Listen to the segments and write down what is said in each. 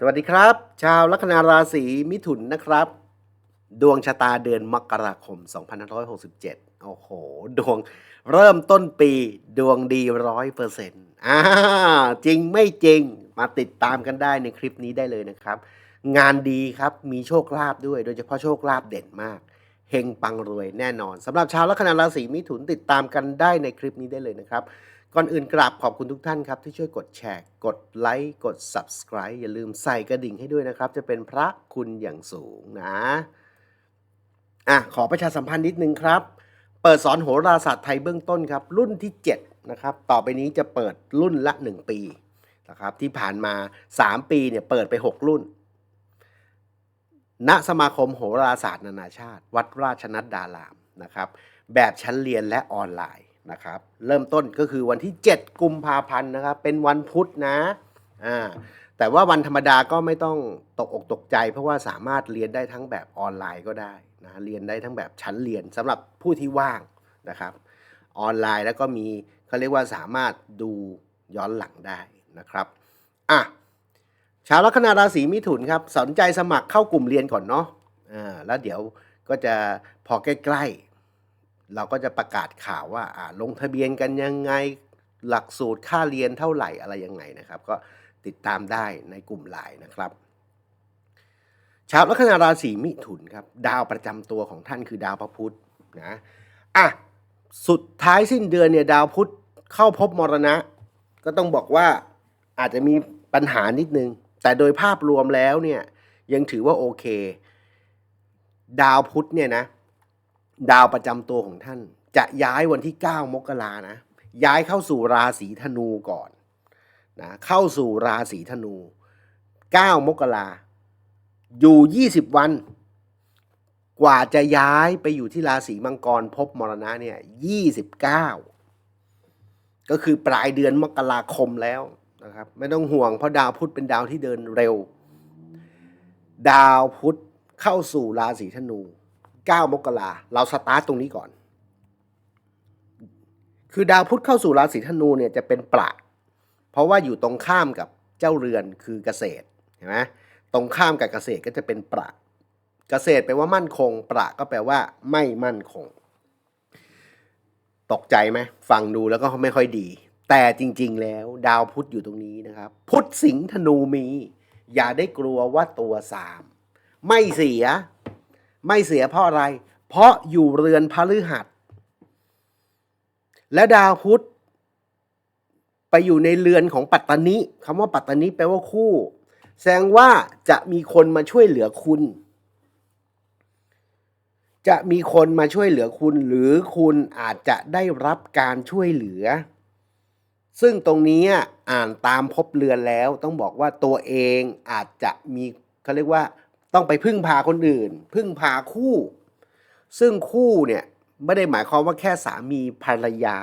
สวัสดีครับ ชาวลัคนาราศีมิถุนนะครับ ดวงชะตาเดือนมกราคม 2567 โอ้โห ดวงเริ่มต้นปีดวงดีร้อยเปอร์เซ็นต์อ่าจริงไม่จริงมาติดตามกันได้ในคลิปนี้ได้เลยนะครับ งานดีครับมีโชคลาภด้วย โดยเฉพาะโชคลาภเด่นมากเฮงปังรวยแน่นอนสำหรับชาวลัคนาราศีมิถุนติดตามกันได้ในคลิปนี้ได้เลยนะครับ ก่อนอื่นกราบขอบคุณทุกท่านครับ ที่ช่วยกดแชร์ กดไลค์ กด Subscribe อย่าลืมใส่กระดิ่งให้ด้วยนะครับ จะเป็นพระคุณอย่างสูงนะอะขอประชาสัมพันธ์นิดนึงครับ เปิดสอนโหราศาสตร์ไทยเบื้องต้นครับ รุ่นที่ 7 นะครับ ต่อไปนี้จะเปิดรุ่นละ 1 ปีนะครับที่ผ่านมา 3 ปีเนี่ยเปิดไป 6 รุ่น ณสมาคมโหราศาสตร์นานาชาติ วัดราชนัดดารามนะครับ แบบชั้นเรียนและออนไลน์ นะครับเริ่มต้นก็คือวันที่ 7 กุมภาพันธ์นะครับเป็นวันพุธนะอ่าแต่ว่าวันธรรมดาก็ไม่ต้องตกอกตกใจ เพราะว่าสามารถเรียนได้ทั้งแบบออนไลน์ก็ได้นะเรียนได้ทั้งแบบชั้นเรียนสำหรับผู้ที่ว่างนะครับ ออนไลน์แล้วก็มีเขาเรียกว่าสามารถดูย้อนหลังได้นะครับอะชาวลัคนาราศีมิถุนครับสนใจสมัครเข้ากลุ่มเรียนก่อนเนาะอ่าแล้วเดี๋ยวก็จะพอใกล้ๆ เราก็จะประกาศข่าวว่าลงทะเบียนกันยังไงหลักสูตรค่าเรียนเท่าไหร่อะไรยังไงนะครับ ก็ติดตามได้ในกลุ่มไลน์นะครับ ชาวลัคนาราศีมิถุนครับ ดาวประจำตัวของท่านคือดาวพระพุธนะอะสุดท้ายสิ้นเดือนเนี่ยดาวพุธเข้าพบมรณะ ก็ต้องบอกว่าอาจจะมีปัญหานิดนึง แต่โดยภาพรวมแล้วเนี่ยยังถือว่าโอเค ดาวพุธเนี่ยนะ ดาวประจำตัวของท่าน จะย้ายวันที่ 9 มกรานะ ย้ายเข้าสู่ราศีธนูก่อนนะเข้าสู่ราศีธนู 9 มกราอยู่ 20 วัน กว่าจะย้ายไปอยู่ที่ราศีมังกรพบมรณะเนี่ย29 ก็คือปลายเดือนมกราคมแล้วนะครับไม่ต้องห่วงเพราะดาวพุธเป็นดาวที่เดินเร็ว ดาวพุธเข้าสู่ราศีธนู 9 มกราเราสตาร์ตตรงนี้ก่อน คือดาวพุธเข้าสู่ราศีธนูเนี่ยจะเป็นประเพราะว่าอยู่ตรงข้ามกับเจ้าเรือนคือเกษตรเห็นไหมตรงข้ามกับเกษตรก็จะเป็นประเกษตรแปลว่ามั่นคง ประก็แปลว่าไม่มั่นคง ตกใจไหมฟังดูแล้วก็ไม่ค่อยดี แต่จริง ๆ แล้ว ดาวพุธอยู่ตรงนี้นะครับ พุธสิงห์ธนูมี อย่าได้กลัวว่าตัวสาม ไม่เสีย ไม่เสียเพราะอะไร เพราะอยู่เรือนพฤหัส และดาวพุธไปอยู่ในเรือนของปัตตานิคำว่าปัตตานิแปลว่าคู่ แสดงว่าจะมีคนมาช่วยเหลือคุณ จะมีคนมาช่วยเหลือคุณ หรือคุณอาจจะได้รับการช่วยเหลือ ซึ่งตรงนี้อ่านตามพบเรือนแล้ว ต้องบอกว่าตัวเองอาจจะมีเขาเรียกว่า ต้องไปพึ่งพาคนอื่น พึ่งพาคู่ ซึ่งคู่เนี่ยไม่ได้หมายความว่าแค่สามีภรรยา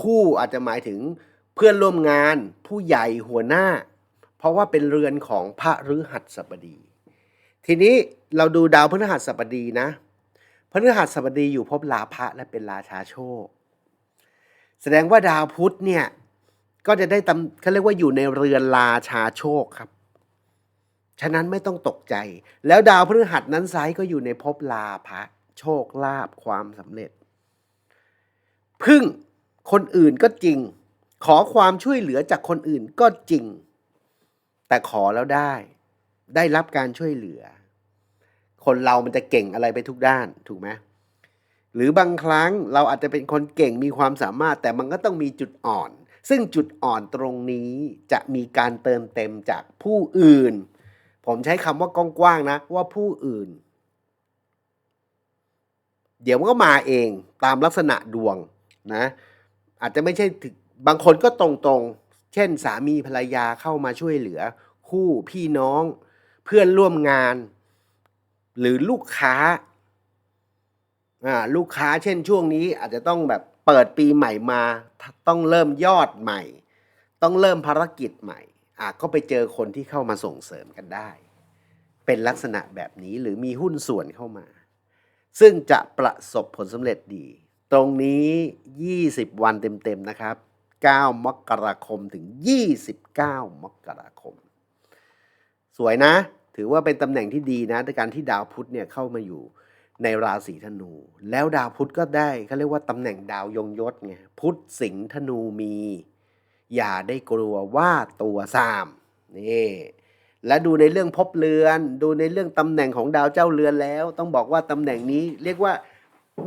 คู่อาจจะหมายถึงเพื่อนร่วมงานผู้ใหญ่หัวหน้า เพราะว่าเป็นเรือนของพระฤหัสบดี ทีนี้เราดูดาวพฤหัสบดีนะพฤหัสบดีอยู่ภพลาภะและเป็นราชาโชค แสดงว่าดาวพุธเนี่ยก็จะได้ตำเขาเรียกว่าอยู่ในเรือนราชาโชคครับ ฉะนั้นไม่ต้องตกใจ แล้วดาวพฤหัสนั้นไซด์ก็อยู่ในภพลาภะโชคลาภความสำเร็จ พึ่งคนอื่นก็จริง ขอความช่วยเหลือจากคนอื่นก็จริง แต่ขอแล้วได้ ได้รับการช่วยเหลือ คนเรามันจะเก่งอะไรไปทุกด้านถูกไหมหรือบางครั้งเราอาจจะเป็นคนเก่งมีความสามารถ แต่มันก็ต้องมีจุดอ่อน ซึ่งจุดอ่อนตรงนี้จะมีการเติมเต็มจากผู้อื่น ผมใช้คำว่ากว้างๆนะ ว่าผู้อื่น เดี๋ยวมันก็มาเองตามลักษณะดวงนะ อาจจะไม่ใช่ถึงบางคนก็ตรงๆ เช่น สามีภรรยาเข้ามาช่วยเหลือ คู่พี่น้อง เพื่อนร่วมงาน หรือลูกค้าลูกค้าเช่นช่วงนี้อาจจะต้องแบบเปิดปีใหม่มา ต้องเริ่มยอดใหม่ ต้องเริ่มภารกิจใหม่ ก็ไปเจอคนที่เข้ามาส่งเสริมกันได้ เป็นลักษณะแบบนี้หรือมีหุ้นส่วนเข้ามา ซึ่งจะประสบผลสำเร็จดี ตรงนี้ 20 วันเต็มๆนะครับ 9 มกราคมถึง 29 มกราคม สวยนะ ถือว่าเป็นตำแหน่งที่ดีนะในการที่ดาวพุธเนี่ยเข้ามาอยู่ในราศีธนู แล้วดาวพุธก็ได้เขาเรียกว่าตำแหน่งดาวยงยศไงพุธสิงห์ธนูมี อย่าได้กลัวว่าตัวสามนี่และดูในเรื่องภพเรือน ดูในเรื่องตำแหน่งของดาวเจ้าเรือนแล้ว ต้องบอกว่าตำแหน่งนี้เรียกว่า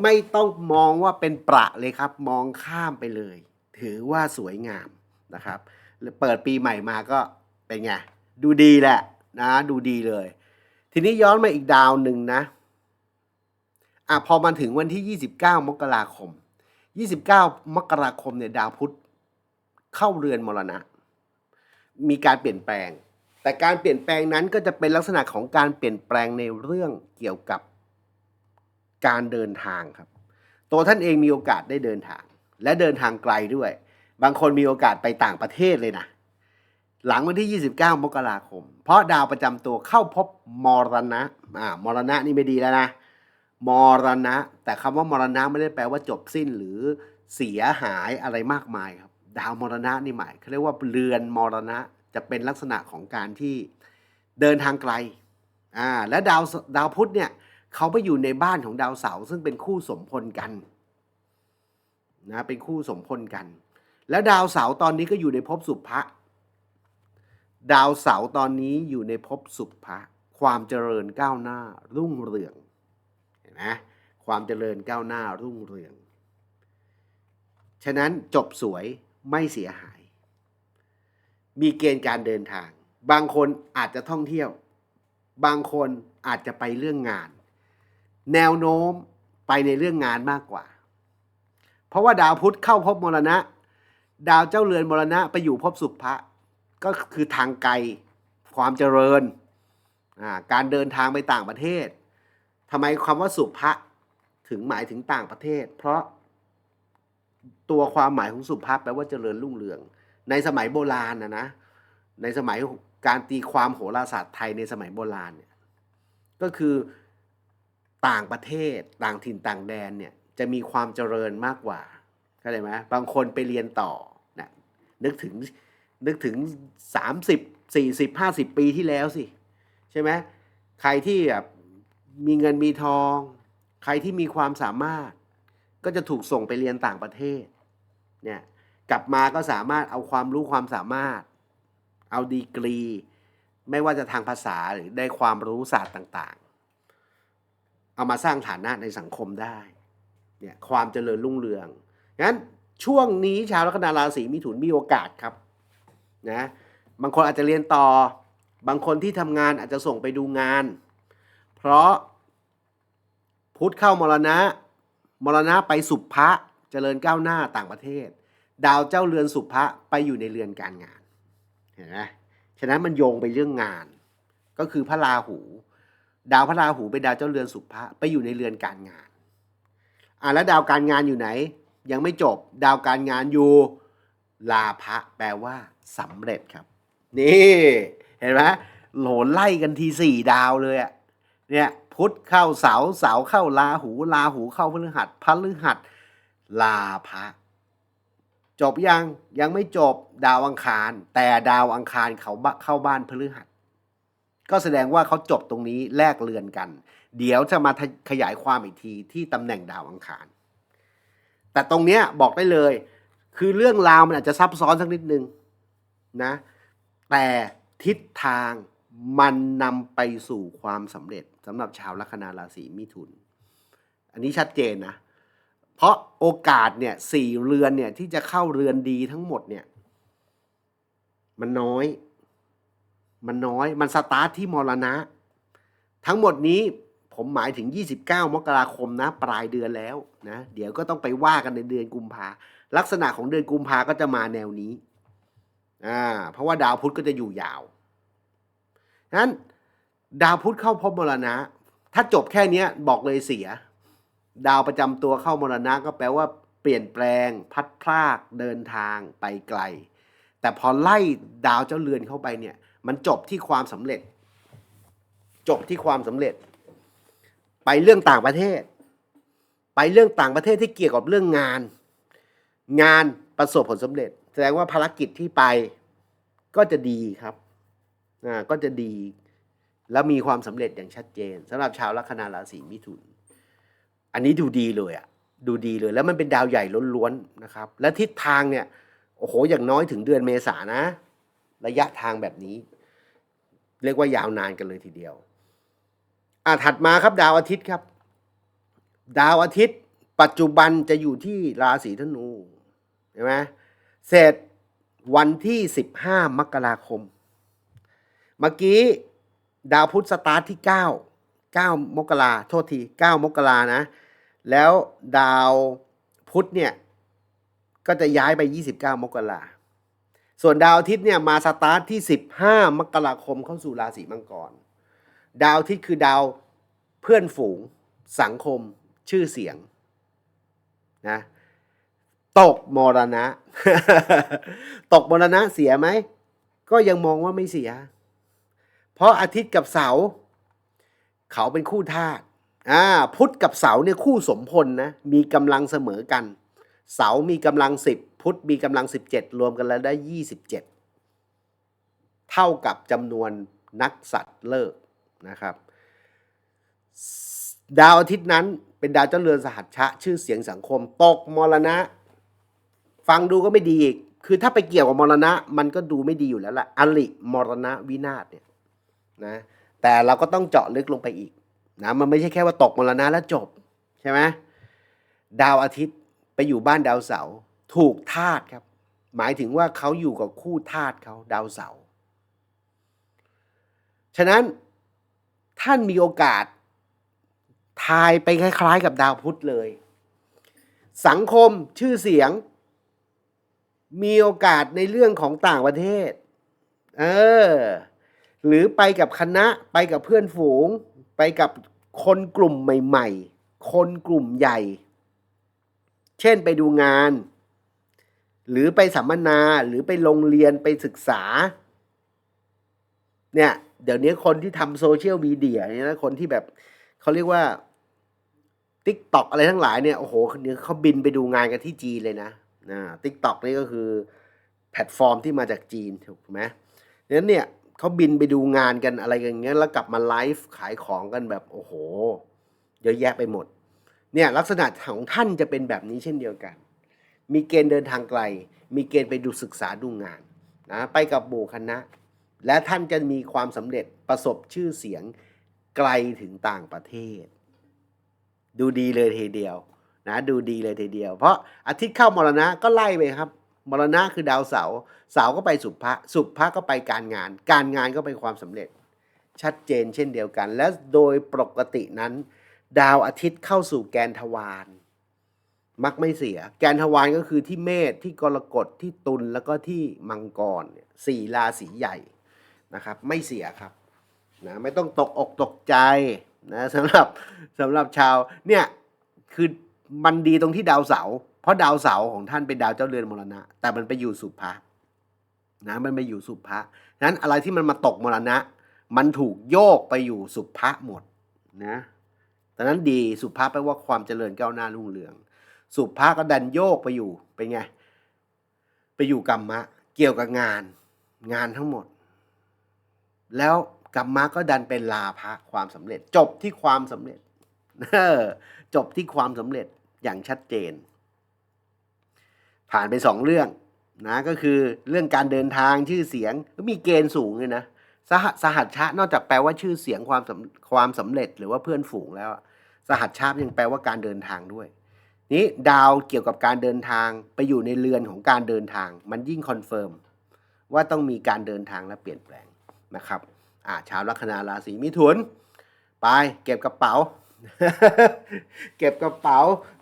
ไม่ต้องมองว่าเป็นประเลยครับ มองข้ามไปเลย ถือว่าสวยงามนะครับเปิดปีใหม่มาก็เป็นไงดูดีแหละนะ ดูดีเลย ทีนี้ย้อนมาอีกดาวหนึ่งนะอะพอมาถึงวันที่ 29 มกราคม 29 มกราคมเนี่ยดาวพุธ เข้าเรือนมรณะ มีการเปลี่ยนแปลง แต่การเปลี่ยนแปลงนั้นก็จะเป็นลักษณะของการเปลี่ยนแปลงในเรื่องเกี่ยวกับการเดินทางครับ ตัวท่านเองมีโอกาสได้เดินทาง และเดินทางไกลด้วย บางคนมีโอกาสไปต่างประเทศเลยนะ หลังวันที่ 29 มกราคม เพราะดาวประจำตัวเข้าพบมรณะอ่ามรณะนี่ไม่ดีแล้วนะมรณะ แต่คำว่ามรณะไม่ได้แปลว่าจบสิ้นหรือเสียหายอะไรมากมายครับ ดาวมรณะนี่หมายเขาเรียกว่าเรือนมรณะจะเป็นลักษณะของการที่เดินทางไกลอ่าและดาวดาวพุธเนี่ยเขาไปอยู่ในบ้านของดาวเสาร์ซึ่งเป็นคู่สมพลกันนะเป็นคู่สมพลกัน และดาวเสาร์ตอนนี้ก็อยู่ในภพสุภะดาวเสาร์ตอนนี้อยู่ในภพสุภะความเจริญก้าวหน้ารุ่งเรืองเห็นไหมความเจริญก้าวหน้ารุ่งเรือง ฉะนั้นจบสวย ไม่เสียหาย มีเกณฑ์การเดินทาง บางคนอาจจะท่องเที่ยว บางคนอาจจะไปเรื่องงาน แนวโน้มไปในเรื่องงานมากกว่า เพราะว่าดาวพุธเข้าภพมรณะ ดาวเจ้าเรือนมรณะไปอยู่ภพสุภะก็คือทางไกลความเจริญ การเดินทางไปต่างประเทศทำไมคำว่าสุภะถึงหมายถึงต่างประเทศ เพราะ ตัวความหมายของสุภาพแปลว่าเจริญรุ่งเรือง ในสมัยโบราณนะนะ ในสมัยการตีความโหราศาสตร์ไทยในสมัยโบราณเนี่ยก็คือต่างประเทศต่างถิ่นต่างแดนเนี่ยจะมีความเจริญมากกว่าเข้าใจไหมบางคนไปเรียนต่อนะนึกถึงนึกถึงสามสิบสี่สิบห้าสิบปีที่แล้วสิใช่ไหมใครที่แบบมีเงินมีทอง ใครที่มีความสามารถ ก็จะถูกส่งไปเรียนต่างประเทศ เนี่ยกลับมาก็สามารถเอาความรู้ความสามารถ เอาดีกรี ไม่ว่าจะทางภาษาหรือได้ความรู้ศาสตร์ต่างๆ เอามาสร้างฐานะในสังคมได้เนี่ยความเจริญรุ่งเรืองงั้นช่วงนี้ชาวลัคนาราศีมิถุนมีโอกาสครับนะบางคนอาจจะเรียนต่อ บางคนที่ทำงานอาจจะส่งไปดูงาน เพราะพุทธเข้ามรณะ มรณะไปสุภะ เจริญก้าวหน้าต่างประเทศ ดาวเจ้าเรือนสุภะไปอยู่ในเรือนการงาน เห็นไหมฉะนั้นมันโยงไปเรื่องงาน ก็คือพระราหู ดาวพระราหูเป็นดาวเจ้าเรือนสุภะไปอยู่ในเรือนการงานอะแล้วดาวการงานอยู่ไหน ยังไม่จบดาวการงานอยู่ลาภะแปลว่าสำเร็จครับ นี่เห็นไหมโหลนไล่กันทีสี่ดาวเลยอะเนี่ยพุธเข้าเสาเสาเข้าลาหู ลาหูเข้าพฤหัสพฤหัส ลาภะจบยังยังไม่จบดาวอังคาร แต่ดาวอังคารเขาเข้าบ้านพฤหัส ก็แสดงว่าเขาจบตรงนี้แลกเรือนกัน เดี๋ยวจะมาขยายความอีกทีที่ตำแหน่งดาวอังคาร แต่ตรงเนี้ยบอกได้เลย คือเรื่องราวมันอาจจะซับซ้อนสักนิดนึงนะแต่ทิศทางมันนำไปสู่ความสำเร็จสำหรับชาวลัคนาราศีมิถุน อันนี้ชัดเจนนะ เพราะโอกาสเนี่ยสี่เรือนเนี่ยที่จะเข้าเรือนดีทั้งหมดเนี่ย มันน้อย มันน้อย มันสตาร์ทที่มรณะ ทั้งหมดนี้ผมหมายถึง 29 มกราคมนะ ปลายเดือนแล้วนะ เดี๋ยวก็ต้องไปว่ากันในเดือนกุมภาลักษณะของเดือนกุมภาก็จะมาแนวนี้อ่าเพราะว่าดาวพุธก็จะอยู่ยาวนั้นดาวพุธเข้าพบมรณะ ถ้าจบแค่นี้บอกเลยเสีย ดาวประจำตัวเข้ามรณะก็แปลว่าเปลี่ยนแปลงพัดพลากเดินทางไปไกล แต่พอไล่ดาวเจ้าเรือนเข้าไปเนี่ย มันจบที่ความสำเร็จ จบที่ความสำเร็จ ไปเรื่องต่างประเทศ ไปเรื่องต่างประเทศที่เกี่ยวกับเรื่องงาน งานประสบผลสำเร็จ แสดงว่าภารกิจที่ไปก็จะดีครับก็จะดี แล้วมีความสำเร็จอย่างชัดเจนสำหรับชาวลัคนาราศีมิถุน อันนี้ดูดีเลยอะดูดีเลย แล้วมันเป็นดาวใหญ่ล้วนๆนะครับ และทิศทางเนี่ยโอ้โหอย่างน้อยถึงเดือนเมษานะ ระยะทางแบบนี้ เรียกว่ายาวนานกันเลยทีเดียวอะถัดมาครับดาวอาทิตย์ครับ ดาวอาทิตย์ ปัจจุบันจะอยู่ที่ราศีธนูเห็นไหมเสร็จวันที่ 15 มกราคม เมื่อกี้ ดาวพุธสตาร์ทที่ 9 9 มกราโทษที 9 มกรานะ แล้วดาวพุธเนี่ย ก็จะย้ายไป 29 มกราส่วนดาวอาทิตย์เนี่ยมาสตาร์ทที่ 15 มกราคมเข้าสู่ราศีมังกร ดาวอาทิตย์คือดาวเพื่อนฝูง สังคม ชื่อเสียงนะตกมรณะ ตกมรณะเสียไหม ก็ยังมองว่าไม่เสีย เพราะอาทิตย์กับเสาร์ เขาเป็นคู่ธาตุอ่าพุธกับเสาเนี่ยคู่สมพลนะมีกำลังเสมอกัน เสามีกำลังสิบพุธมีกำลังสิบเจ็ดรวมกันแล้วได้ยี่สิบเจ็ดเท่ากับจำนวนนักสัตว์เลิกนะครับ ดาวอาทิตย์นั้นเป็นดาวเจ้าเรือนสหัชชะ ชื่อเสียงสังคมตกมรณะ ฟังดูก็ไม่ดีอีกคือถ้าไปเกี่ยวกับมรณะ มันก็ดูไม่ดีอยู่แล้วล่ะอลิมรณะวินาศเนี่ยนะ แต่เราก็ต้องเจาะลึกลงไปอีกนะมันไม่ใช่แค่ว่าตกมรณะแล้วจบใช่ไหมดาวอาทิตย์ไปอยู่บ้านดาวเสาร์ถูกธาตุครับ หมายถึงว่าเขาอยู่กับคู่ธาตุเขาดาวเสาร์ฉะนั้นท่านมีโอกาสทายไปคล้าย ๆ กับดาวพุธเลย สังคมชื่อเสียง มีโอกาสในเรื่องของต่างประเทศ เออ หรือไปกับคณะไปกับเพื่อนฝูง ไปกับคนกลุ่มใหม่ ๆ คนกลุ่มใหญ่ เช่นไปดูงาน หรือไปสัมมนาหรือไปโรงเรียนไปศึกษา เนี่ย เดี๋ยวนี้คนที่ทำโซเชียลมีเดียเนี่ยนะคนที่แบบเขาเรียกว่าติ๊กตอกอะไรทั้งหลายเนี่ยโอ้โหเนี่ยเขาบินไปดูงานกันที่จีนเลยนะนะติ๊กตอกนี่ก็คือแพลตฟอร์มที่มาจากจีนถูกไหมดังนั้นเนี่ย เขาบินไปดูงานกันอะไรอย่างเงี้ยแล้วกลับมาไลฟ์ขายของกันแบบโอ้โห เยอะแยะไปหมด เนี่ยลักษณะของท่านจะเป็นแบบนี้เช่นเดียวกัน มีเกณฑ์เดินทางไกล มีเกณฑ์ไปดูศึกษาดูงานนะไปกับหมู่คณะ และท่านจะมีความสำเร็จประสบชื่อเสียงไกลถึงต่างประเทศ ดูดีเลยทีเดียวนะดูดีเลยทีเดียว เพราะอาทิตย์เข้ามรณะก็ไล่ไปครับ มรณะคือดาวเสาร์เสาก็ไปสุภะสุภะก็ไปการงาน การงานก็ไปความสำเร็จ ชัดเจนเช่นเดียวกัน และโดยปกตินั้น ดาวอาทิตย์เข้าสู่แกนทวารมักไม่เสีย แกนทวารก็คือที่เมษที่กรกฎที่ตุลแล้วก็ที่มังกรเนี่ยสี่ราศีใหญ่นะครับ ไม่เสียครับนะไม่ต้องตกอกตกใจนะสำหรับสำหรับชาวเนี่ยคือมันดีตรงที่ดาวเสาร์ เพราะดาวเสาของท่านเป็นดาวเจ้าเรือนมรณะ แต่มันไปอยู่สุภะนะมันไปอยู่สุภะนั้นอะไรที่มันมาตกมรณะ มันถูกโยกไปอยู่สุภะหมดนะแต่นั้นดีสุภะแปลว่าความเจริญก้าวหน้ารุ่งเรือง สุภะก็ดันโยกไปอยู่เป็นไงไปอยู่กรรมะ เกี่ยวกับงาน งานทั้งหมด แล้วกรรมะก็ดันเป็นลาภะความสำเร็จ จบที่ความสำเร็จจบที่ความสำเร็จอย่างชัดเจน ผ่านไปสองเรื่องนะก็คือเรื่องการเดินทางชื่อเสียงก็มีเกณฑ์สูงเลยนะสหสหัชชะนอกจากแปลว่าชื่อเสียงความความสำเร็จหรือว่าเพื่อนฝูงแล้ว สหัชชะยังแปลว่าการเดินทางด้วย นี้ดาวเกี่ยวกับการเดินทางไปอยู่ในเรือนของการเดินทาง มันยิ่งคอนเฟิร์มว่าต้องมีการเดินทางและเปลี่ยนแปลงนะครับอ่าชาวลัคนาราศีมิถุน ไปเก็บกระเป๋า เก็บกระเป๋า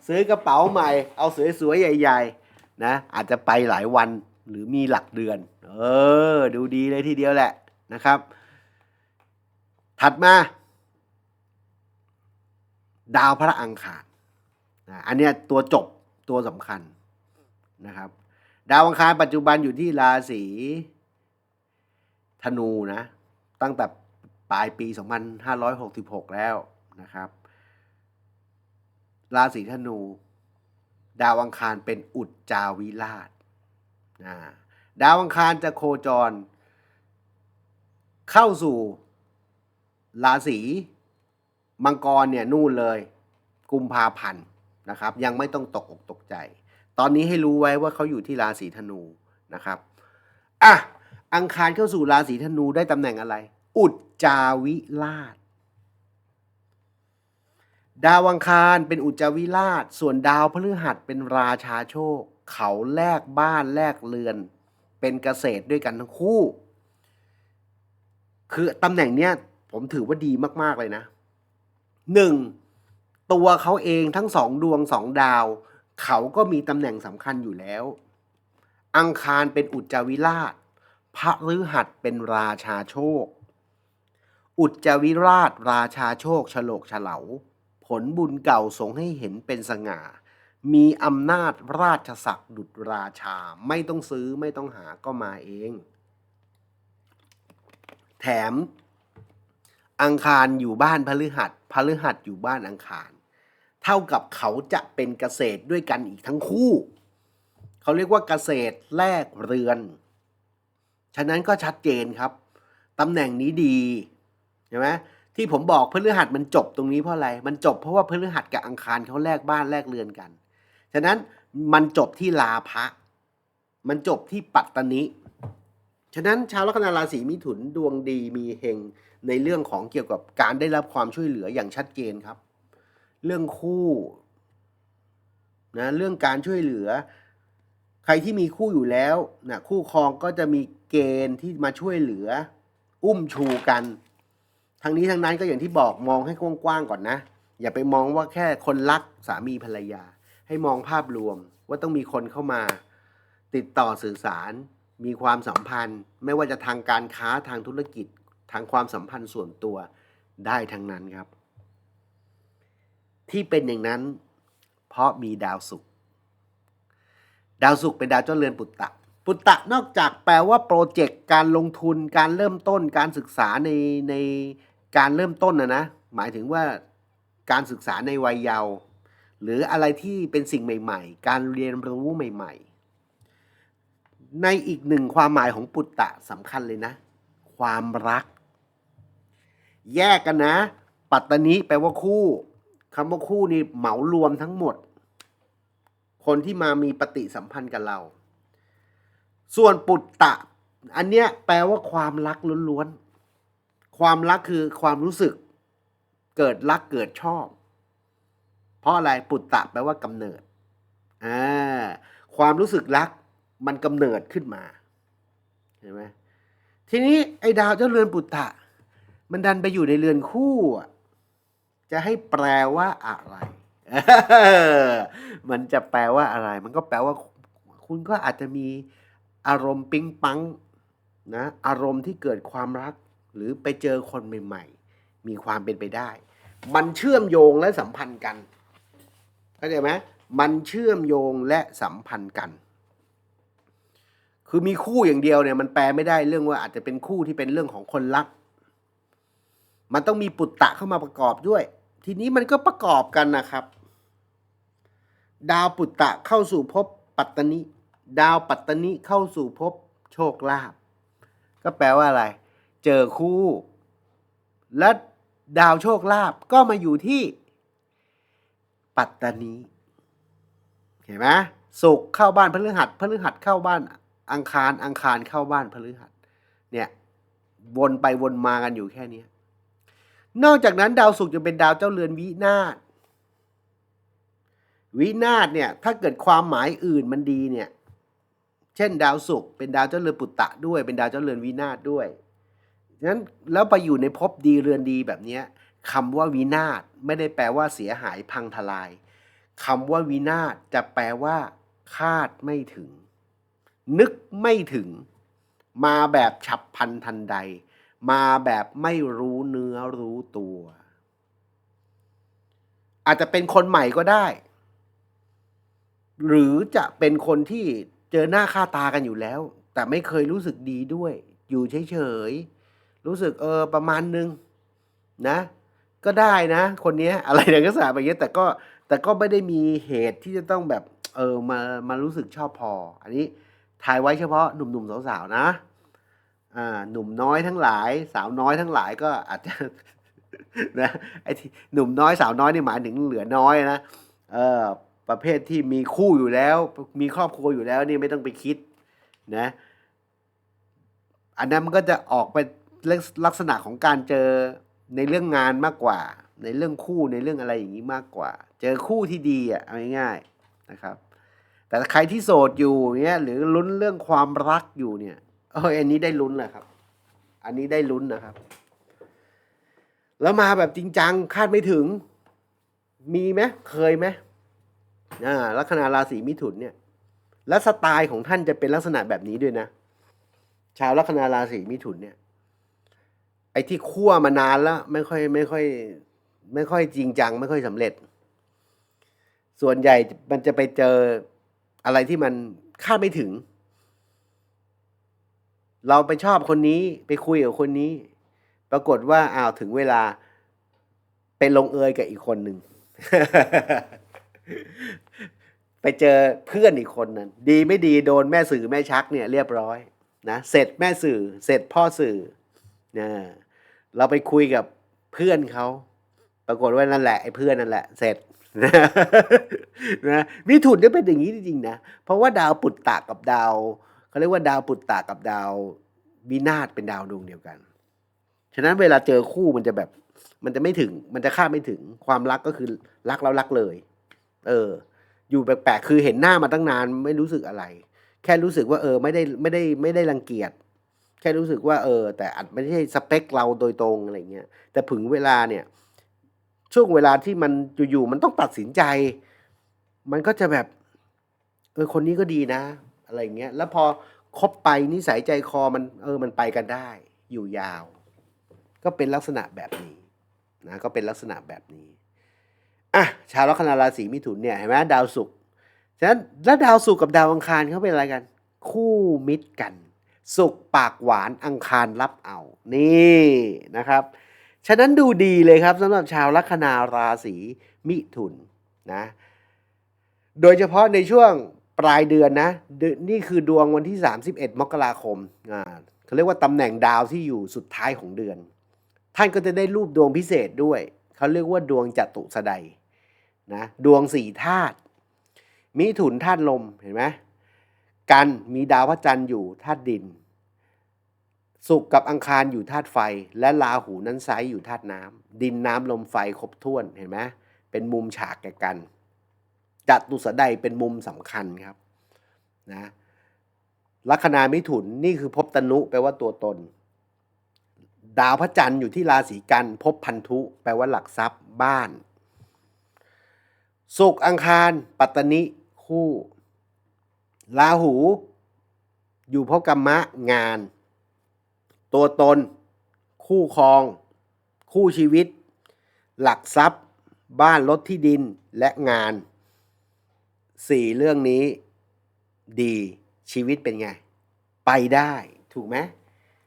ซื้อกระเป๋าใหม่ เอาสวยๆใหญ่ ๆ นะอาจจะไปหลายวันหรือมีหลักเดือน เออ ดูดีเลยทีเดียวแหละนะครับ ถัดมา ดาวพระอังคารนะอันนี้ตัวจบตัวสำคัญนะครับ ดาวอังคารปัจจุบันอยู่ที่ราศีธนูนะ ตั้งแต่ปลายปี 2566 แล้วนะครับ ราศีธนู ดาวอังคารเป็นอุจจาวิราชนะดาวอังคารจะโคจร เข้าสู่ราศีมังกรเนี่ยนู่นเลยกุมภาพันธ์นะครับ ยังไม่ต้องตกอกตกใจ ตอนนี้ให้รู้ไว้ว่าเขาอยู่ที่ราศีธนูนะครับอะอังคารเข้าสู่ราศีธนูได้ตำแหน่งอะไร อุจจาวิราช ดาวอังคารเป็นอุจจาวิราช ส่วนดาวพฤหัสเป็นราชาโชค เขาแลกบ้านแลกเรือน เป็นเกษตรด้วยกันทั้งคู่ คือตำแหน่งเนี้ยผมถือว่าดีมาก ๆ เลยนะหนึ่งตัวเขาเองทั้งสองดวงสองดาว เขาก็มีตำแหน่งสำคัญอยู่แล้ว อังคารเป็นอุจจาวิราช พระฤหัสเป็นราชาโชค อุจจาวิราช ราชาโชค ฉลกเฉลา ผลบุญเก่าสงให้เห็นเป็นสง่า มีอำนาจราชศักดิ์ดุจราชา ไม่ต้องซื้อไม่ต้องหาก็มาเอง แถม อังคารอยู่บ้านพฤหัสพฤหัสอยู่บ้านอังคาร เท่ากับเขาจะเป็นเกษตรด้วยกันอีกทั้งคู่ เขาเรียกว่าเกษตรแลกเรือน ฉะนั้นก็ชัดเจนครับตำแหน่งนี้ดีใช่ไหม ที่ผมบอกพฤหัสมันจบตรงนี้เพราะอะไร มันจบเพราะว่าพฤหัสกับอังคารเขาแลกบ้านแลกเรือนกัน ฉะนั้นมันจบที่ลาภะมันจบที่ปัตตนิฉะนั้นชาวลัคนาราศีมิถุนดวงดีมีเฮงในเรื่องของเกี่ยวกับการได้รับความช่วยเหลืออย่างชัดเจนครับ เรื่องคู่นะเรื่องการช่วยเหลือ ใครที่มีคู่อยู่แล้วนะคู่ครองก็จะมีเกณฑ์ที่มาช่วยเหลือ อุ้มชูกัน ทั้งนี้ทั้งนั้นก็อย่างที่บอกมองให้กว้างๆก่อนนะ อย่าไปมองว่าแค่คนรักสามีภรรยา ให้มองภาพรวมว่าต้องมีคนเข้ามา ติดต่อสื่อสาร มีความสัมพันธ์ ไม่ว่าจะทางการค้าทางธุรกิจ ทางความสัมพันธ์ส่วนตัวได้ทั้งนั้นครับ ที่เป็นอย่างนั้น เพราะมีดาวศุกร์ดาวศุกร์เป็นดาวเจ้าเรือนปุตตะปุตตะนอกจากแปลว่าโปรเจกต์การลงทุนการเริ่มต้นการศึกษาในใน การเริ่มต้นนะนะหมายถึงว่าการศึกษาในวัยเยาว์หรืออะไรที่เป็นสิ่งใหม่ ๆ การเรียนรู้ใหม่ ๆ ในอีกหนึ่งความหมายของปุตตะสำคัญเลยนะ ความรัก แยกกันนะ ปัตตนิแปลว่าคู่คำว่าคู่นี่เหมารวมทั้งหมด คนที่มามีปฏิสัมพันธ์กับเรา ส่วนปุตตะ อันเนี้ยแปลว่าความรักล้วนๆ ความรักคือความรู้สึก เกิดรักเกิดชอบ เพราะอะไรปุตตะแปลว่ากำเนิดอ่าความรู้สึกรักมันกำเนิดขึ้นมาเห็นไหมทีนี้ไอ้ดาวเจ้าเรือนปุตตะ มันดันไปอยู่ในเรือนคู่จะให้แปลว่าอะไรมันจะแปลว่าอะไร มันก็แปลว่า คุณก็อาจจะมีอารมณ์ปิ๊งปังนะ อารมณ์ที่เกิดความรัก หรือไปเจอคนใหม่ๆ มีความเป็นไปได้ มันเชื่อมโยงและสัมพันธ์กันเข้าใจไหมมันเชื่อมโยงและสัมพันธ์กัน คือมีคู่อย่างเดียวเนี่ยมันแปลไม่ได้เรื่องว่าอาจจะเป็นคู่ที่เป็นเรื่องของคนรัก มันต้องมีปุตตะเข้ามาประกอบด้วย ทีนี้มันก็ประกอบกันนะครับ ดาวปุตตะเข้าสู่ภพปัตตนิ ดาวปัตตนิเข้าสู่ภพโชคลาภก็แปลว่าอะไร เจอคู่ และดาวโชคลาภก็มาอยู่ที่ ปัตตานี เห็นไหมสุกเข้าบ้านพฤหัสพฤหัสเข้าบ้านอังคารอังคารเข้าบ้านพฤหัส เนี่ยวนไปวนมากันอยู่แค่นี้นอกจากนั้นดาวศุกร์จะเป็นดาวเจ้าเรือนวินาศวินาศเนี่ยถ้าเกิดความหมายอื่นมันดีเนี่ย เช่นดาวศุกร์เป็นดาวเจ้าเรือนปุตตะด้วย เป็นดาวเจ้าเรือนวินาศด้วย ฉะนั้นแล้วไปอยู่ในภพดีเรือนดีแบบนี้คำว่าวินาศไม่ได้แปลว่าเสียหายพังทลายคำว่าวินาศจะแปลว่า คาดไม่ถึง นึกไม่ถึง มาแบบฉับพลันทันใด มาแบบไม่รู้เนื้อรู้ตัว อาจจะเป็นคนใหม่ก็ได้ หรือจะเป็นคนที่เจอหน้าค่าตากันอยู่แล้ว แต่ไม่เคยรู้สึกดีด้วย อยู่เฉยๆ รู้สึกเออประมาณนึงนะ ก็ได้นะ คนนี้อะไรในลักษณะแบบนี้แต่ก็แต่ก็ไม่ได้มีเหตุที่จะต้องแบบเออมามารู้สึกชอบพอ อันนี้ถ่ายไว้เฉพาะหนุ่มๆสาวๆนะอ่าหนุ่มน้อยทั้งหลาย สาวน้อยทั้งหลายก็อาจจะนะไอ้ที่หนุ่มน้อยสาวน้อยนี่หมายถึงเหลือน้อยนะเออประเภทที่มีคู่อยู่แล้ว มีครอบครัวอยู่แล้วนี่ไม่ต้องไปคิดนะ อันนั้นมันก็จะออกไป ลักษณะของการเจอในเรื่องงานมากกว่า ในเรื่องคู่ในเรื่องอะไรอย่างนี้มากกว่า เจอคู่ที่ดีอะเอาง่ายๆนะครับ แต่ใครที่โสดอยู่เนี้ยหรือลุ้นเรื่องความรักอยู่เนี่ยเอออันนี้ได้ลุ้นแหละครับ อันนี้ได้ลุ้นนะครับ แล้วมาแบบจริงจังคาดไม่ถึง มีไหมเคยไหมอ่าลัคนาราศีมิถุนเนี่ย และสไตล์ของท่านจะเป็นลักษณะแบบนี้ด้วยนะ ชาวลัคนาราศีมิถุนเนี่ย ไอ้ที่คั่วมานานแล้วไม่ค่อยไม่ค่อย ไม่ค่อยจริงจัง ไม่ค่อยสำเร็จ ส่วนใหญ่มันจะไปเจออะไรที่มันคาดไม่ถึง เราไปชอบคนนี้ไปคุยกับคนนี้ ปรากฏว่าอ้าวถึงเวลาไปลงเอยกับอีกคนหนึ่งไปเจอเพื่อนอีกคนนั้นดีไม่ดีโดนแม่สื่อแม่ชักเนี่ยเรียบร้อยนะเสร็จแม่สื่อ เสร็จพ่อสื่อ นะเราไปคุยกับเพื่อนเขาปรากฏว่านั่นแหละไอ้เพื่อนนั่นแหละเสร็จนะมิถุนจะเป็นอย่างนี้จริงๆนะเพราะว่าดาวปุตตะกับดาวเขาเรียกว่าดาวปุตตะกับดาววินาศเป็นดาวดวงเดียวกัน ฉะนั้นเวลาเจอคู่มันจะแบบ มันจะไม่ถึง มันจะคาดไม่ถึงความรักก็คือรักแล้วรักเลย เออ อยู่แปลกๆคือเห็นหน้ามาตั้งนานไม่รู้สึกอะไร แค่รู้สึกว่า เออ ไม่ได้ไม่ได้ไม่ได้รังเกียจ แค่รู้สึกว่าเออ แต่อาจไม่ใช่สเปคเราโดยตรงอะไรเงี้ยแต่ถึงเวลาเนี่ย ช่วงเวลาที่มันอยู่ๆมันต้องตัดสินใจ มันก็จะแบบ เออคนนี้ก็ดีนะ อะไรเงี้ยแล้วพอคบไปนิสัยใจคอมัน เออมันไปกันได้ อยู่ยาว ก็เป็นลักษณะแบบนี้นะก็เป็นลักษณะแบบนี้อะชาวลัคนาราศีมิถุนเนี่ยเห็นไหมดาวศุกร์ฉะนั้นแล้วดาวศุกร์กับดาวอังคารเขาเป็นอะไรกัน คู่มิตรกัน ศุกปากหวานอังคารรับเอานี่นะครับ ฉะนั้นดูดีเลยครับสำหรับชาวลัคนาราศีมิถุนนะโดยเฉพาะในช่วงปลายเดือนนะนนี่คือดวงวันที่ 31 มกราคมอ่าเขาเรียกว่าตำแหน่งดาวที่อยู่สุดท้ายของเดือน ท่านก็จะได้รูปดวงพิเศษด้วย เขาเรียกว่าดวงจัตุสดายนะดวงสี่ธาตุมิถุนธาตุลมเห็นไหมกันมีดาวพระจันทร์อยู่ธาตุดิน ศุกกับอังคารอยู่ธาตุไฟ และราหูนั้นไซด์อยู่ธาตุน้ำดินน้ำลมไฟครบถ้วนเห็นไหมเป็นมุมฉากแก่กันจัตุสดายเป็นมุมสำคัญครับนะลัคนามิถุนนี่คือภพตนุแปลว่าตัวตน ดาวพระจันทร์อยู่ที่ราศีกันภพพันธุ แปลว่าหลักทรัพย์บ้านศุกอังคาร ปัตตนิคู่ราหู อยู่ภพกรรมะงาน ตัวตน คู่ครอง คู่ชีวิต หลักทรัพย์ บ้านรถที่ดินและงานสี่เรื่องนี้ดีชีวิตเป็นไง ไปได้ถูกไหม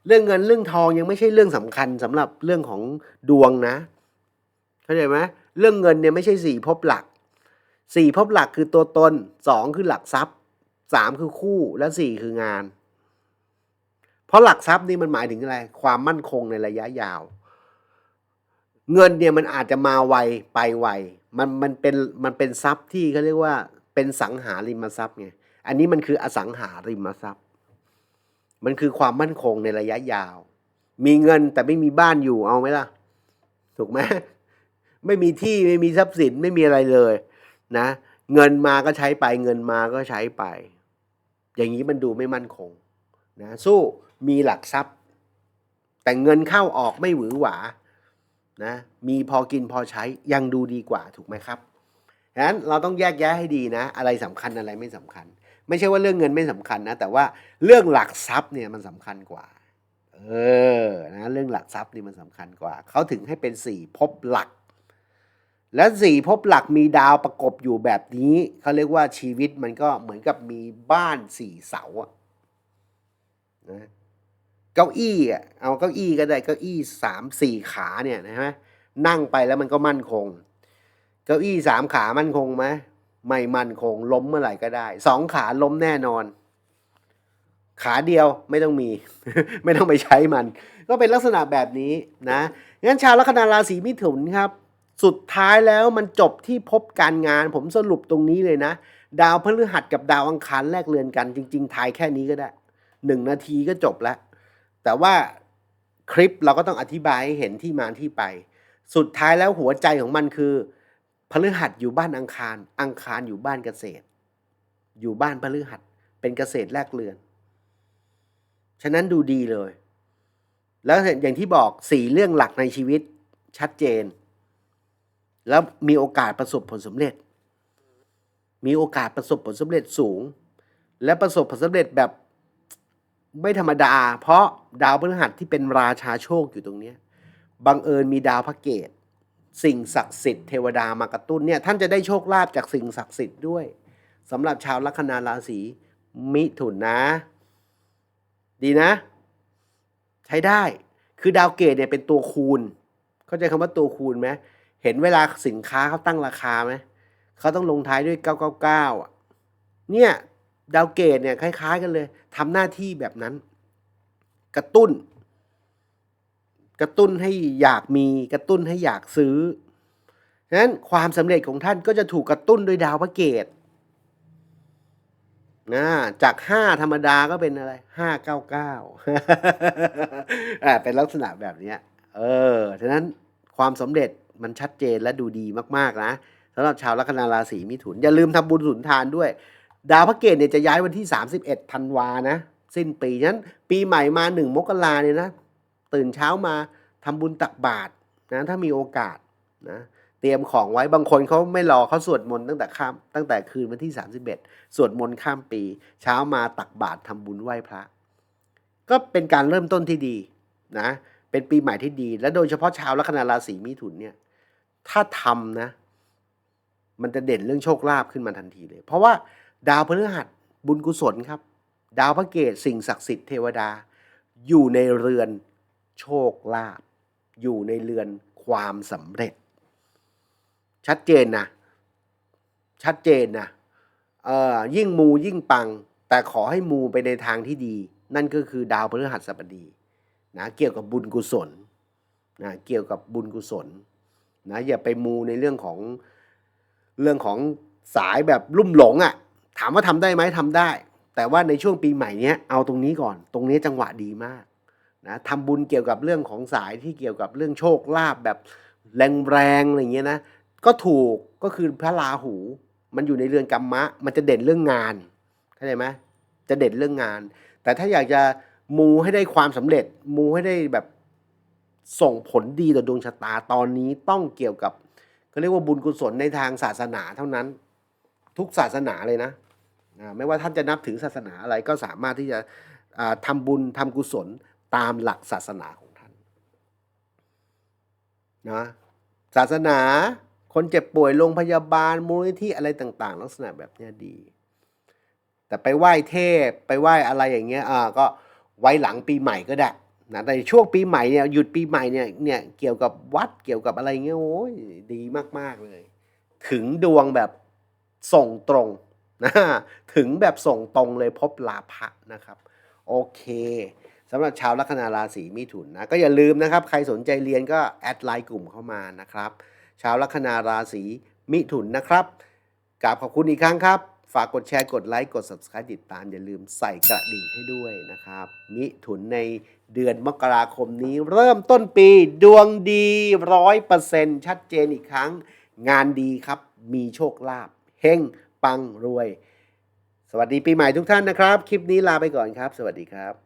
เรื่องเงินเรื่องทองยังไม่ใช่เรื่องสำคัญสำหรับเรื่องของดวงนะเข้าใจไหมเรื่องเงินเนี่ยไม่ใช่สี่ภพหลักสี่ภพหลักคือตัวตนสองคือหลักทรัพย์สามคือคู่และสี่คืองาน ราะหลักทรัพย์นี่มันหมายถึงอะไร ความมั่นคงในระยะยาว เงินเนี่ยมันอาจจะมาไวไปไวมันมันเป็นมันเป็นทรัพย์ที่เขาเรียกว่า เป็นสังหาริมทรัพย์ไงอันนี้มันคืออสังหาริมทรัพย์ มันคือความมั่นคงในระยะยาว มีเงินแต่ไม่มีบ้านอยู่เอาไหมล่ะ ถูกไหมไม่มีที่ไม่มีทรัพย์สินไม่มีอะไรเลย นะ เงินมาก็ใช้ไป เงินมาก็ใช้ไป อย่างนี้มันดูไม่มั่นคง นะ สู้ มีหลักทรัพย์ แต่เงินเข้าออกไม่หวือหวานะมีพอกินพอใช้ยังดูดีกว่าถูกไหมครับฉะนั้นเราต้องแยกแยะให้ดีนะ อะไรสำคัญอะไรไม่สำคัญ ไม่ใช่ว่าเรื่องเงินไม่สำคัญนะ แต่ว่าเรื่องหลักทรัพย์เนี่ยมันสำคัญกว่า เออนะเรื่องหลักทรัพย์นี่มันสำคัญกว่า เขาถึงให้เป็นสี่ภพหลัก และสี่ภพหลักมีดาวประกบอยู่แบบนี้เขาเรียกว่าชีวิตมันก็เหมือนกับมีบ้านสี่เสาอะนะ เก้าอี้อะเอาเก้าอี้ก็ได้เก้าอี้สามสี่ขาเนี่ยนะฮะนั่งไปแล้วมันก็มั่นคง เก้าอี้สามขามั่นคงไหมไม่มั่นคง ล้มเมื่อไหร่ก็ได้สองขาล้มแน่นอน ขาเดียวไม่ต้องมี ไม่ต้องไปใช้มัน ก็เป็นลักษณะแบบนี้นะงั้นชาวลัคนาราศีมิถุนครับ สุดท้ายแล้วมันจบที่พบการงานผมสรุปตรงนี้เลยนะ ดาวพฤหัสกับดาวอังคารแลกเรือนกัน จริง ๆทายแค่นี้ก็ได้หนึ่งนาทีก็จบแล้ว แต่ว่าคลิปเราก็ต้องอธิบายให้เห็นที่มาที่ไป สุดท้ายแล้วหัวใจของมันคือพฤหัสอยู่บ้านอังคาร อังคารอยู่บ้านเกษตร อยู่บ้านพฤหัสเป็นเกษตรแลกเรือน ฉะนั้นดูดีเลย แล้วอย่างที่บอกสี่เรื่องหลักในชีวิตชัดเจน แล้วมีโอกาสประสบผลสำเร็จ มีโอกาสประสบผลสำเร็จสูง และประสบผลสำเร็จแบบ ไม่ธรรมดา เพราะดาวพฤหัสที่เป็นราชาโชคอยู่ตรงนี้บังเอิญมีดาวพระเกตสิ่งศักดิ์สิทธิ์เทวดามากระตุ้นเนี่ยท่านจะได้โชคลาภจากสิ่งศักดิ์สิทธิ์ด้วยสำหรับชาวลัคนาราศีมิถุนนะ ดีนะ ใช้ได้ คือดาวเกตเนี่ยเป็นตัวคูณ เข้าใจคำว่าตัวคูณไหมเห็นเวลาสินค้าเขาตั้งราคาไหมเขาต้องลงท้ายด้วย 999อะเนี่ย ดาวเกตเนี่ยคล้าย ๆ กันเลยทำหน้าที่แบบนั้น กระตุ้น กระตุ้นให้อยากมีกระตุ้นให้อยากซื้อฉะนั้นความสำเร็จของท่านก็จะถูกกระตุ้นโดยดาวพระเกตนะจากห้าธรรมดาก็เป็นอะไรห้าเก้าเก้าอ่าเป็นลักษณะแบบนี้เออฉะนั้นความสำเร็จมันชัดเจนและดูดีมาก ๆ นะสำหรับชาวลัคนาราศีมิถุน อย่าลืมทำบุญสุนทานด้วย ดาวพระเกตเนี่ยจะย้ายวันที่ 31ธันวานะ สิ้นปีนั้น ปีใหม่มาหนึ่งมกราเนี่ยนะ ตื่นเช้ามาทำบุญตักบาตรนะถ้ามีโอกาสนะเตรียมของไว้บางคนเขาไม่รอเขาสวดมนต์ตั้งแต่ข้ามตั้งแต่คืนวันที่ 31 สวดมนต์ข้ามปี เช้ามาตักบาตรทำบุญไหว้พระ ก็เป็นการเริ่มต้นที่ดีนะเป็นปีใหม่ที่ดี และโดยเฉพาะชาวลัคนาราศีมิถุนเนี่ยถ้าทำนะ มันจะเด่นเรื่องโชคลาภขึ้นมาทันทีเลย เพราะว่า ดาวพฤหัสบุญกุศลครับ ดาวพระเกตสิ่งศักดิ์สิทธิ์เทวดา อยู่ในเรือนโชคลาภอยู่ในเรือนความสำเร็จ ชัดเจนนะชัดเจนนะเอ่อยิ่งมูยิ่งปัง แต่ขอให้มูไปในทางที่ดี นั่นก็คือดาวพฤหัสบดีนะเกี่ยวกับบุญกุศลนะเกี่ยวกับบุญกุศลนะอย่าไปมูในเรื่องของเรื่องของสายแบบลุ่มหลงอะ่ะ ถามว่าทำได้ไหมทำได้ แต่ว่าในช่วงปีใหม่เนี้ยเอาตรงนี้ก่อน ตรงนี้จังหวะดีมากนะทำบุญเกี่ยวกับเรื่องของสายที่เกี่ยวกับเรื่องโชคลาภแบบแรงๆอะไรเงี้ยนะ ก็ถูกก็คือพระราหู มันอยู่ในเรือนกรรมะ มันจะเด่นเรื่องงานเข้าใจไหมจะเด่นเรื่องงาน แต่ถ้าอยากจะมูให้ได้ความสำเร็จ มูให้ได้แบบส่งผลดีต่อดวงชะตาตอนนี้ต้องเกี่ยวกับเขาเรียกว่าบุญกุศลในทางศาสนาเท่านั้น ทุกศาสนาเลยนะ ไม่ว่าท่านจะนับถือศาสนาอะไรก็สามารถที่จะอ่าทำบุญทำกุศลตามหลักศาสนาของท่านนะศาสนาคนเจ็บป่วยโรงพยาบาลมูลนิธิอะไรต่างๆ ลักษณะแบบนี้ดี แต่ไปไหว้เทพไปไหว้อะไรอย่างเงี้ยอ่าก็ไว้หลังปีใหม่ก็ได้นะแต่ช่วงปีใหม่เนี่ยหยุดปีใหม่เนี่ยเนี่ยเกี่ยวกับวัดเกี่ยวกับอะไรเงี้ยโอ้ยดีมากๆเลย ถึงดวงแบบส่งตรง นะถึงแบบส่งตรงเลยพบลาภะนะครับ โอเคสำหรับชาวลัคนาราศีมิถุนนะก็อย่าลืมนะครับ ใครสนใจเรียนก็แอดไลน์กลุ่มเข้ามานะครับ ชาวลัคนาราศีมิถุนนะครับกราบขอบคุณอีกครั้งครับ ฝากกดแชร์กดไลค์กด subscribe ติดตาม อย่าลืมใส่กระดิ่งให้ด้วยนะครับ มิถุนในเดือนมกราคมนี้ เริ่มต้นปีดวงดีร้อยเปอร์เซ็นชัดเจนอีกครั้ง งานดีครับมีโชคลาภเฮง ปังรวย สวัสดีปีใหม่ทุกท่านนะครับ คลิปนี้ลาไปก่อนครับ สวัสดีครับ